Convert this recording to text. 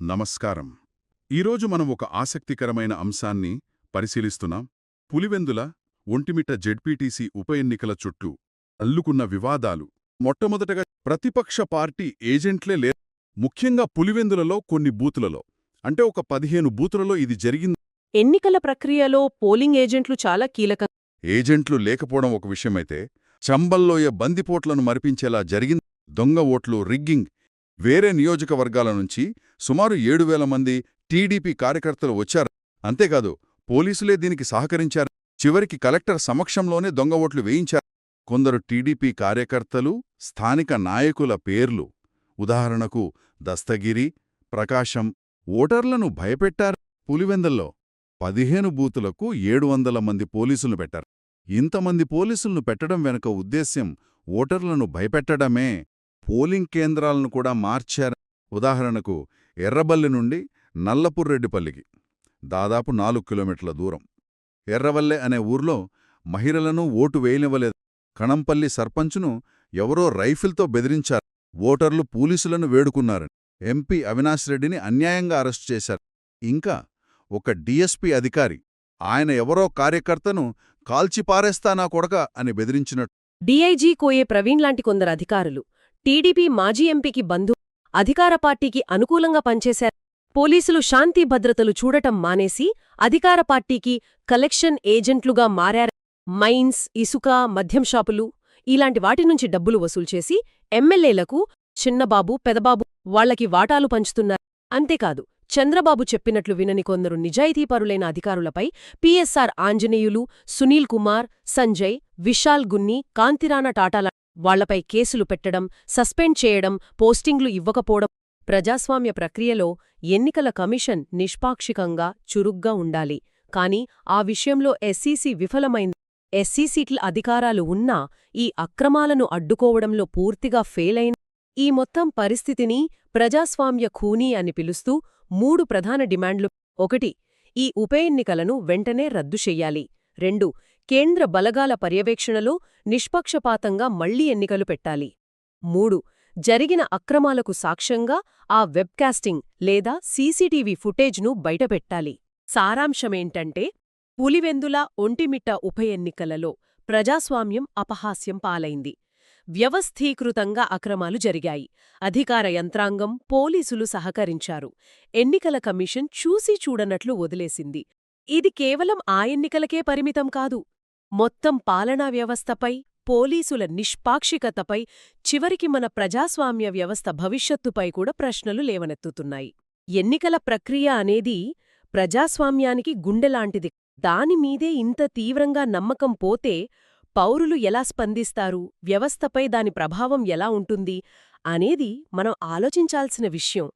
నమస్కారం. ఈరోజు మనం ఒక ఆసక్తికరమైన అంశాన్ని పరిశీలిస్తున్నాం. పులివెందుల ఒంటిమిట్ట జెడ్పీటీసీ ఉప ఎన్నికల చుట్టూ అల్లుకున్న వివాదాలు. మొట్టమొదటగా ప్రతిపక్ష పార్టీ ఏజెంట్లే లే ముఖ్యంగా పులివెందులలో కొన్ని బూతులలో. అంటే ఒక పదిహేను బూతులలో ఇది జరిగింది. ఎన్నికల ప్రక్రియలో పోలింగ్ ఏజెంట్లు చాలా కీలకం ఏజెంట్లు లేకపోవడం ఒక విషయమైతే చంబల్లోయ బందిపోట్లను మరిపించేలా జరిగింది. దొంగ ఓట్లు రిగ్గింగ్ వేరే నియోజకవర్గాల నుంచి సుమారు ఏడు వేల మంది టీడీపీ కార్యకర్తలు వచ్చారు. అంతేకాదు పోలీసులే దీనికి సహకరించారు. చివరికి కలెక్టర్ సమక్షంలోనే దొంగ ఓట్లు వేయించారు. కొందరు టీడీపీ కార్యకర్తలు స్థానిక నాయకుల పేర్లు. ఉదాహరణకు దస్తగిరి ప్రకాశం ఓటర్లను భయపెట్టారు పులివెందల్లో. పదిహేను బూతులకు ఏడు వందల మంది పోలీసులను పెట్టారు. ఇంతమంది పోలీసులను పెట్టడం వెనుక ఉద్దేశ్యం ఓటర్లను భయపెట్టడమే. పోలింగ్ కేంద్రాలను కూడా మార్చారు ఉదాహరణకు ఎర్రబల్లి నుండి నల్లపుర్రెడ్డిపల్లికి దాదాపు నాలుగు కిలోమీటర్ల దూరం. ఎర్రవల్లె అనే ఊర్లో మహిళలను ఓటు వేయనివ్వలేదు. కణంపల్లి సర్పంచును ఎవరో రైఫిల్తో బెదిరించారు. ఓటర్లు పోలీసులను వేడుకున్నారు ఎంపీ అవినాష్ రెడ్డిని అన్యాయంగా అరెస్టు చేశారు. ఇంకా ఒక డీఎస్పీ అధికారి ఆయన ఎవరో కార్యకర్తను కాల్చిపారేస్తానా కొడక అని బెదిరించినట్టు డీఐజీ కోయే ప్రవీణ్ లాంటి కొందరు అధికారులు టీడీపీ మాజీ ఎంపీకి బంధు అధికార పార్టీకి అనుకూలంగా పనిచేశారు. పోలీసులు శాంతి భద్రతలు చూడటం మానేసి అధికార పార్టీకి కలెక్షన్ ఏజెంట్లుగా మారారు. మైన్స్ ఇసుక మద్యం షాపులు ఇలాంటి వాటి నుంచి డబ్బులు వసూలు చేసి ఎమ్మెల్యేలకు చిన్నబాబు పెదబాబు వాళ్ళకి వాటాలు పంచుతున్నారు. అంతేకాదు చంద్రబాబు చెప్పినట్లు వినని కొందరు నిజాయితీపరులైన అధికారులపై పిఎస్ఆర్ ఆంజనేయులు సునీల్ కుమార్ సంజయ్ విశాల్ గున్ని కాంతిరాణ టాటాల వాళ్ళపై కేసులు పెట్టడం సస్పెండ్ చేయడం పోస్టింగ్లు ఇవ్వకపోవడం ప్రజాస్వామ్య ప్రక్రియలో ఎన్నికల కమిషన్ నిష్పాక్షికంగా చురుగ్గా ఉండాలి. కాని ఆ విషయంలో ఎస్సీసీ విఫలమైంది. ఎస్సీసీట్ల అధికారాలు ఉన్నా ఈ అక్రమాలను అడ్డుకోవడంలో పూర్తిగా ఫెయిలైన ఈ మొత్తం పరిస్థితిని ప్రజాస్వామ్య ఖూనీ అని పిలుస్తూ మూడు ప్రధాన డిమాండ్లు. ఒకటి ఈ ఉప ఎన్నికలను వెంటనే రద్దు చెయ్యాలి రెండు కేంద్ర బలగాల పర్యవేక్షణలో నిష్పక్షపాతంగా మళ్ళీ ఎన్నికలు పెట్టాలి. మూడు జరిగిన అక్రమాలకు సాక్ష్యంగా ఆ వెబ్కాస్టింగ్ లేదా సీసీటీవీ ఫుటేజ్ను బయటపెట్టాలి. సారాంశమేంటంటే పులివెందుల ఒంటిమిట్ట ఉప ఎన్నికలలో ప్రజాస్వామ్యం అపహాస్యం పాలైంది. వ్యవస్థీకృతంగా అక్రమాలు జరిగాయి. అధికార యంత్రాంగం పోలీసులు సహకరించారు. ఎన్నికల కమిషన్ చూసి చూడనట్లు వదిలేసింది. ఇది కేవలం ఆ ఎన్నికలకే పరిమితం కాదు. మొత్తం పాలనా వ్యవస్థపై పోలీసుల నిష్పాక్షికతపై చివరికి మన ప్రజాస్వామ్య వ్యవస్థ భవిష్యత్తుపై కూడా ప్రశ్నలు లేవనెత్తుతున్నాయి. ఎన్నికల ప్రక్రియ అనేది ప్రజాస్వామ్యానికి గుండెలాంటిది దానిమీదే ఇంత తీవ్రంగా నమ్మకం పోతే పౌరులు ఎలా స్పందిస్తారు? వ్యవస్థపై దాని ప్రభావం ఎలా ఉంటుంది? అనేది మనం ఆలోచించాల్సిన విషయం.